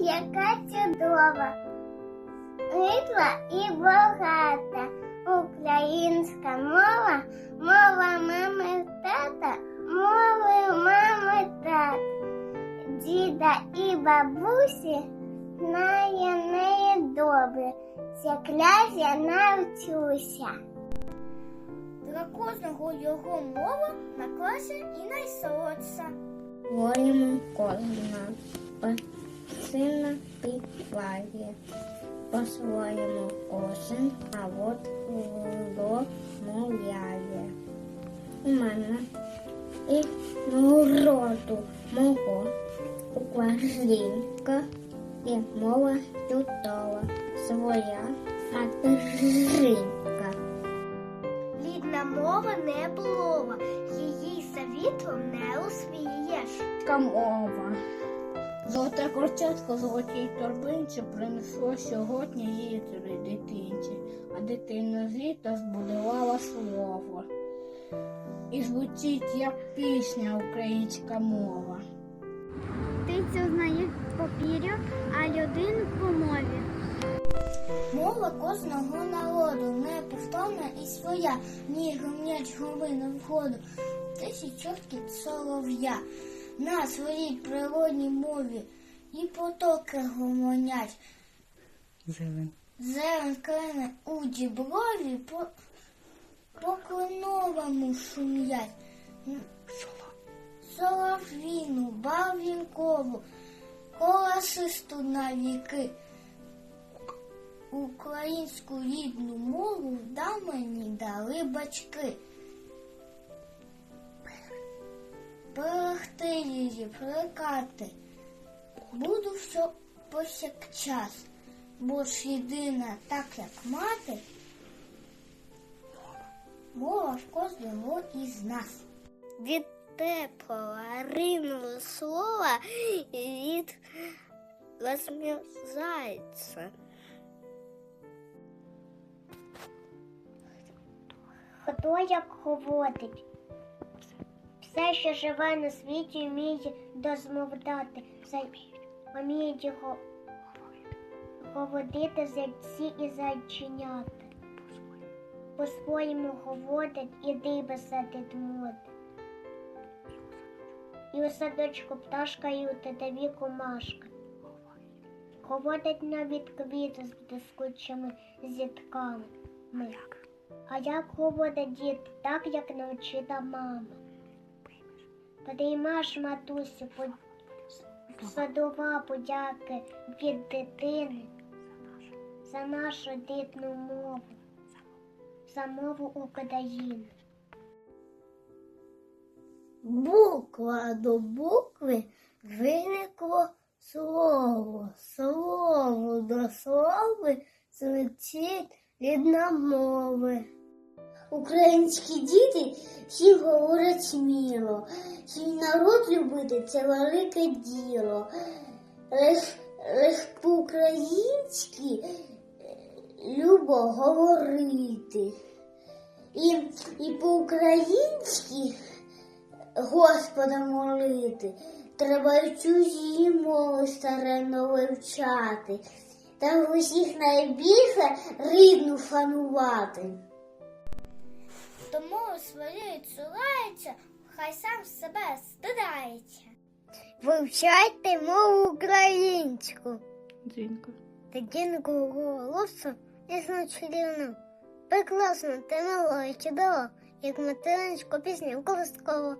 яка чудова, світла і багата. Українська мова, мова мами тата, мови мами тата. Діда і бабусі знає неї добре. Ця кляся навчуся. Для кожного його мова на класі і найсолодша. Воїмо кожна сина підплає. По-своєму кожен, а от мовляє. У мене і народу мого Українка і мова чудова, своя материнка. Рідна мова не плова, її завітром не усвієш. Українська мова. Золоте корчатко золотій торбинці принесло сьогодні її три дитинці, а дитина з збудувала слово. І звучить як пісня українська мова. Птицю знає папір'ю, а людину по мові. Мова кожного народу неповторна і своя, ніж гомнять говину входу, тисячотки солов'я. На своїй природній мові і потоки гомонять. Зелень. Зелень клене у діброві по, по кленовому шум'ять. Солов'їну, барвінкову, колосисту на віки. Українську рідну мову дав мені дали батьки. Берегти її, плекати. Буду все повсякчас, бо ж єдина, так як мати, мова в кожного із нас. Від теплого ринуло слова від розмерзається. Хто як говорить? Все, що живе на світі, вміє дозмовдати. Вміють його говорити зайці і зайченята. По-своєму говорять і диби садить. І у садочку пташка і у тетеві комашка. Говорять навіть квіти з блискучими зітками. А як говорить дід, так як навчила мама. Приймаш матусю по... садова подяки від дитини за нашу рідну мову, за мову України. Буква до букви виникло слово, слово до слова звучить рідна мови. Українські діти всі говорять сміло. Свій народ любити це велике діло. Лиш, лиш по-українськи е, любо говорити. І, і по-українськи Господа молити. Треба й чужі мови старенно вивчати. Та в усіх найбільше рідну шанувати. Своєю цурається, хай сам себе стидається. Вивчайте мову українську. Дзвінко. дінку голосу і чарівну. Прекрасно, ти мило і чудово, як материнську пісню колосково.